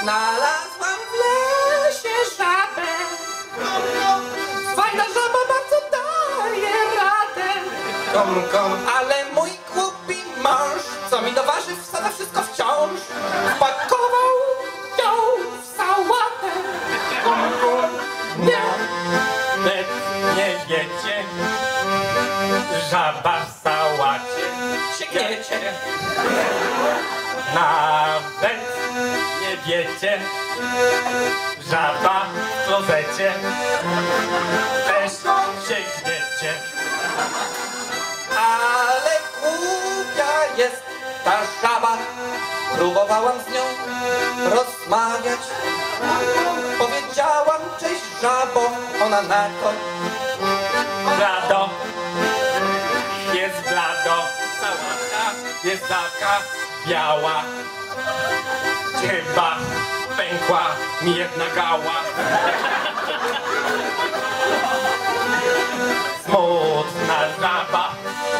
Znalazłam w lesie żabę. Fajna żaba bardzo daje radę. Kom, kom, ale mój głupi mąż, co mi do warzyw wszystko wciąż, wpakował ją w sałatę. Kom, kom, nie, nie, nie wiecie, żaba w sałacie sięgniecie. Nawet nie wiecie, żaba w klozecie. Też sięgniecie. Ale głupia jest ta żaba. Próbowałam z nią rozmawiać. Powiedziałam, cześć żabo, ona na to. Jest taka biała. Chyba pękła mi jedna gała. Smutna żaba,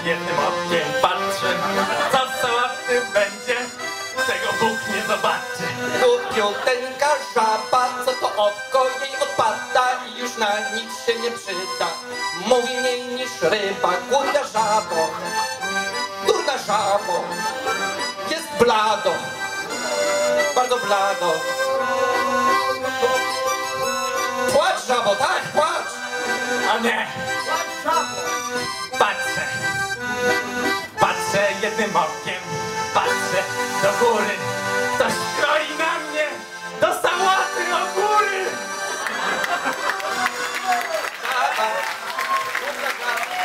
jednym okiem patrzy, co z sałaty będzie, tego Bóg nie zobaczy. Głupiuteńka żaba, co to oko jej odpada i już na nic się nie przyda. Mówi mniej niż ryba, głupia żabo, szamo. Jest blado. Bardzo blado. Płacz, żabo, tak, płacz. A nie. Płacz. Patrzę. Patrzę jednym okiem. Patrzę do góry. Ktoś kroi na mnie. Do sałaty o góry. Brawa. Brawa.